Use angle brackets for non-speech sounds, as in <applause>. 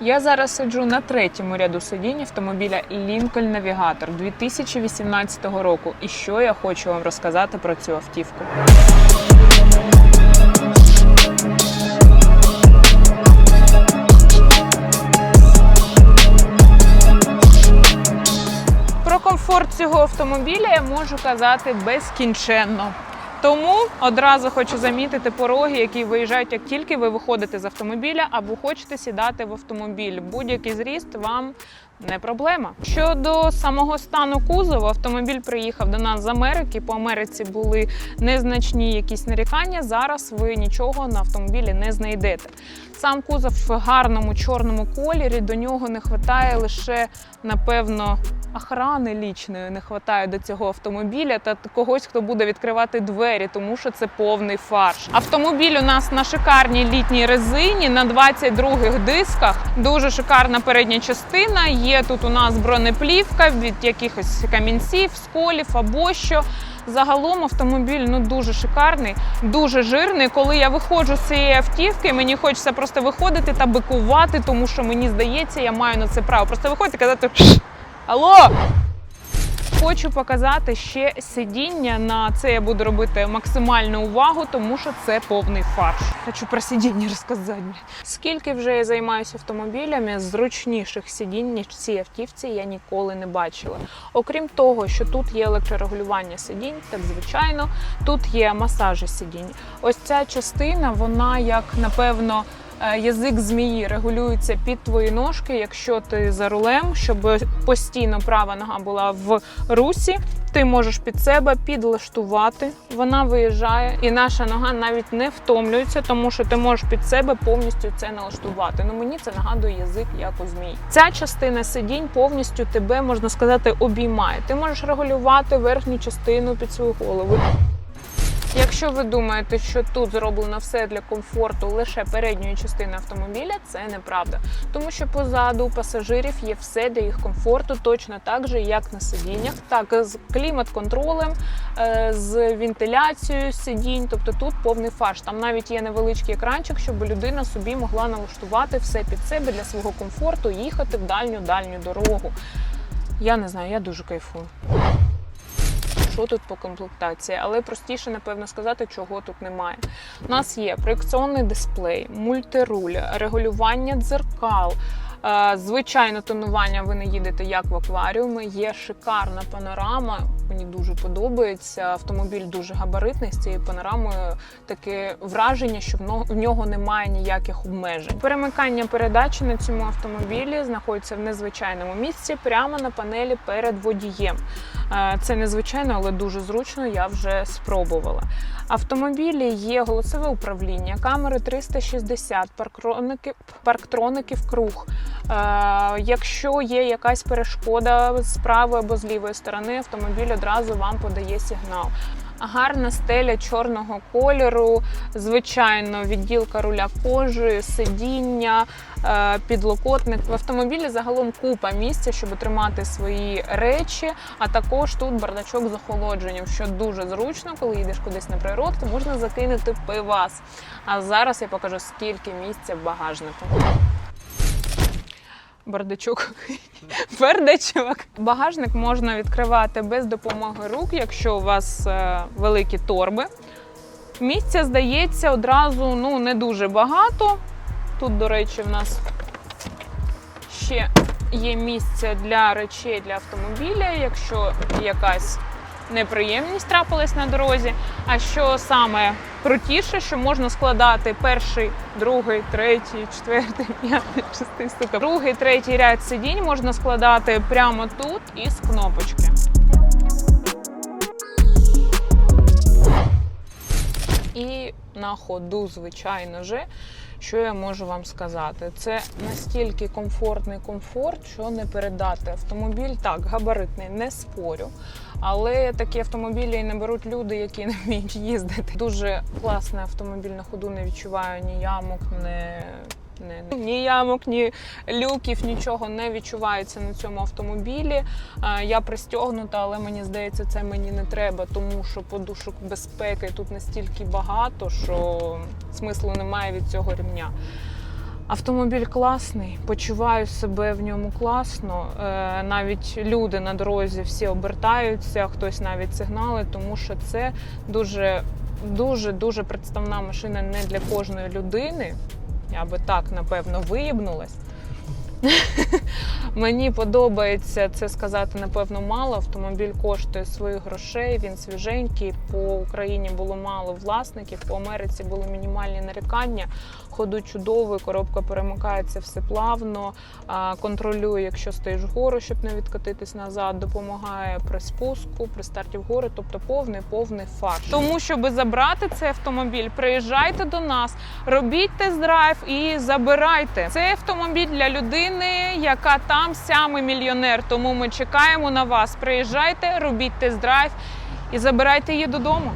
Я зараз сиджу на третьому ряду сидінь автомобіля Lincoln Navigator 2018 року. І що я хочу вам розказати про цю автівку. Про комфорт цього автомобіля я можу казати безкінченно. Тому одразу хочу замітити пороги, які виїжджають, як тільки ви виходите з автомобіля або хочете сідати в автомобіль. Будь-який зріст вам не проблема. Щодо самого стану кузова, автомобіль приїхав до нас з Америки. По Америці були незначні якісь нарікання. Зараз ви нічого на автомобілі не знайдете. Сам кузов в гарному чорному кольорі. До нього не вистачає лише, напевно, охрани лічної не вистачає до цього автомобіля та когось, хто буде відкривати двері, тому що це повний фарш. Автомобіль у нас на шикарній літній резині на 22-х дисках. Дуже шикарна передня частина. Є тут у нас бронеплівка від якихось камінців, сколів або що. Загалом автомобіль ну дуже шикарний, дуже жирний. Коли я виходжу з цієї автівки, мені хочеться просто виходити та бикувати, тому що мені здається, я маю на це право. Просто виходити і казати Алло! Хочу показати ще сидіння. На це я буду робити максимальну увагу, тому що це повний фарш. Хочу про сидіння розказати. Скільки вже я займаюся автомобілями, зручніших сидінь, ніж цій автівці, я ніколи не бачила. Окрім того, що тут є електрорегулювання сидінь, так звичайно, тут є масажі сидінь. Ось ця частина, вона як напевно. Е, Язик змії регулюється під твої ножки, якщо ти за рулем, щоб постійно права нога була в русі. Ти можеш під себе підлаштувати, вона виїжджає, і наша нога навіть не втомлюється, тому що ти можеш під себе повністю це налаштувати. Ну мені це нагадує язик як у змії. Ця частина сидінь повністю тебе можна сказати обіймає. Ти можеш регулювати верхню частину під свою голову. Якщо ви думаєте, що тут зроблено все для комфорту лише передньої частини автомобіля, це неправда. Тому що позаду пасажирів є все для їх комфорту, точно так же, як на сидіннях, так з клімат-контролем, е, з вентиляцією сидінь. Тобто тут повний фарш. Там навіть є невеличкий екранчик, щоб людина собі могла налаштувати все під себе для свого комфорту, їхати в дальню дальню дорогу. Я не знаю, я дуже кайфую що тут по комплектації, але простіше, напевно, сказати, чого тут немає. У нас є проєкційний дисплей, мультируль, регулювання дзеркал. е, Звичайно, тонування ви не їдете як в акваріумі. Є шикарна панорама. Мені дуже подобається. Автомобіль дуже габаритний з цією панорамою. Таке враження, що в нього немає ніяких обмежень. Перемикання передачі на цьому автомобілі знаходиться в незвичайному місці, прямо на панелі перед водієм. Це незвичайно, але дуже зручно. Я вже спробувала. Автомобілі є голосове управління, камери 360, парктроники, парктроники в круг. Якщо є якась перешкода з правої або з лівої сторони, автомобіль одразу вам подає сигнал. Гарна стеля чорного кольору, звичайно, відділка руля кожи, сидіння, е, підлокотник. В автомобілі загалом купа місця, щоб тримати свої речі, а також тут бардачок з охолодженням, що дуже зручно, коли їдеш кудись на природку, можна закинути пивас. А зараз я покажу, скільки місця в багажнику. <laughs> Бардачок. Багажник можна відкривати без допомоги рук, якщо у вас е, великі торби. Місця здається одразу ну, не дуже багато. Тут, до речі, в нас ще є місце для речей для автомобіля, якщо якась неприємність трапилась на дорозі. А що саме крутіше, що можна складати перший, другий, третій, четвертий, п'ятий, шестий, сука. Другий, третій ряд сидінь можна складати прямо тут із кнопочки. І на ходу, звичайно же, що я можу вам сказати? Це настільки комфортний комфорт, що не передати. Автомобіль так, габаритний, не спорю. Але такі автомобілі не беруть люди, які не вміють їздити. Дуже класний автомобіль на ходу, не відчуваю ні ямок, ні, ні, ні ямок, ні люків, нічого не відчувається на цьому автомобілі. Е, Я пристягнута, але мені здається, це мені не треба, тому що подушок безпеки тут настільки багато, що смислу немає від цього рівня. Автомобіль класний, почуваю себе в ньому класно. Е, навіть люди на дорозі всі обертаються, хтось навіть сигнали, тому що це дуже, дуже, дуже представна машина не для кожної людини. Я би так напевно виїбнулась. <laughs> Мені подобається це сказати, напевно, мало. Автомобіль коштує своїх грошей, він свіженький. По Україні було мало власників, по Америці були мінімальні нарікання. Ходу чудовий, коробка перемикається все плавно, контролює, якщо стоїш вгору, щоб не відкотитись назад, допомагає при спуску, при старті вгору, тобто повний повний фарш. Тому, щоб забрати цей автомобіль, приїжджайте до нас, робіть тест-драйв і забирайте. Цей автомобіль для людини, яка там саме мільйонер. Тому ми чекаємо на вас. Приїжджайте, робіть тест-драйв і забирайте її додому.